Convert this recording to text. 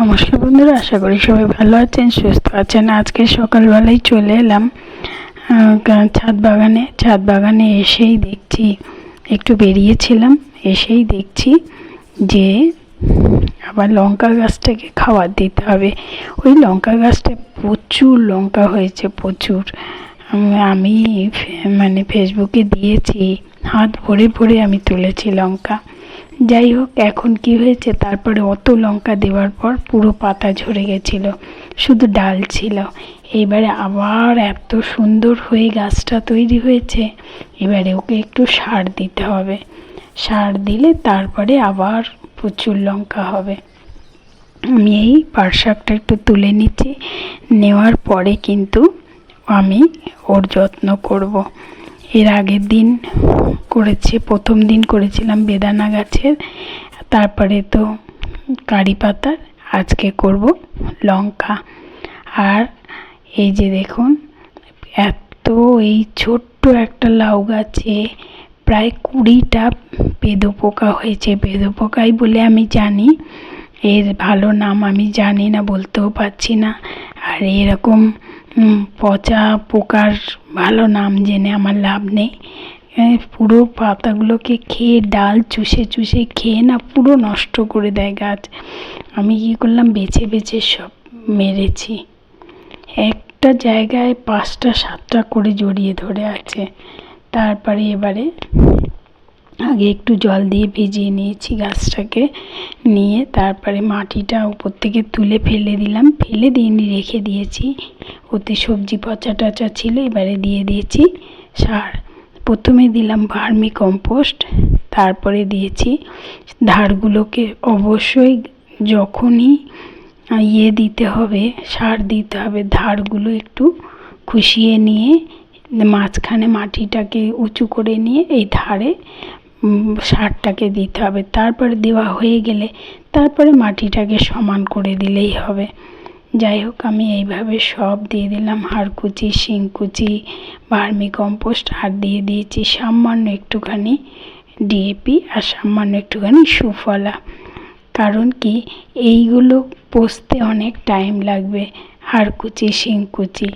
নমস্কার বন্ধুরা, আশা করি সবাই ভালো আছেন, সুস্থ আছেন। আজকে সকালবেলায় চলে এলাম ছাদ বাগানে। ছাদ বাগানে এসেই দেখছি, একটু বেরিয়েছিলাম, এসেই দেখছি যে আবার লঙ্কা গাছটাকে খাবার দিতে হবে। ওই লঙ্কা গাছটা প্রচুর লঙ্কা হয়েছে, প্রচুর। আমি- মানে ফেসবুকে দিয়েছি, হাত ভরে ভরে আমি তুলেছি লঙ্কা। যাই হোক এখন কি হয়েছে? তারপরে অত লঙ্কা দেওয়ার পর পুরো পাতা ঝরে গেছিল। শুধু ডাল ছিল। এবারে আবার এত সুন্দর হয়ে গাছটা তৈরি হয়েছে। এবারে ওকে একটু সার দিতে হবে। সার দিলে তারপরে আবার প্রচুর লঙ্কা হবে। আমি এই পাট একটু তুলে নিচ্ছি। নেওয়ার পরে কিন্তু আমি ওর যত্ন করব। এর আগের দিন করেছে, প্রথম দিন করেছিলাম বেদানা গাছের, তারপরে তো কারি পাতার, আজকে করব লঙ্কা। আর এই যে দেখুন, এত এই ছোট্ট একটা লাউ গাছে প্রায় কুড়িটা পেদো পোকা হয়েছে। পেদো পোকাই বলে আমি জানি, এর ভালো নাম আমি জানি না, বলতেও পারছি না। আর এরকম পচা পোকার ভালো নাম জেনে আমার লাভ নেই। পুরো পাতাগুলোকে খেয়ে, ডাল চুষে চুষে খেয়ে না পুরো নষ্ট করে দেয় গাছ। আমি কী করলাম? বেছে বেছে সব মেরেছি। একটা জায়গায় পাঁচটা, সাতটা করে জড়িয়ে ধরে আছে। তারপরে এবারে আগে একটু জল দিয়ে ভিজিয়ে নিয়েছি গাছটাকে, নিয়ে তারপরে মাটিটা উপর থেকে তুলে ফেলে দিলাম। ফেলে দিইনি রেখে দিয়েছি। ওতে সবজি পচা টচা ছিল, এবারে দিয়ে দিয়েছি সার। প্রথমে দিলাম ভার্মি কম্পোস্ট, তারপরে দিয়েছি ধারগুলোকে। অবশ্যই যখনই ইয়ে দিতে হবে, সার দিতে হবে, ধারগুলো একটু খুশিয়ে নিয়ে, মাঝখানে মাটিটাকে উঁচু করে নিয়ে এই ধারে সারটাকে দিতে হবে। তারপরে দেওয়া হয়ে গেলে তারপরে মাটিটাকে সমান করে দিলেই হবে। যাই হোক, আমি এইভাবে সব দিয়ে দিলাম। হাড়কুচি শিংকুচি ভার্মি কম্পোস্ট, আর দিয়ে দিয়েছি সামান্য একটুখানি ডিএপি আর সামান্য একটুখানি সুফলা। কারণ কি? এইগুলো পোষতে অনেক টাইম লাগবে। হাড়কুচি শিংকুচি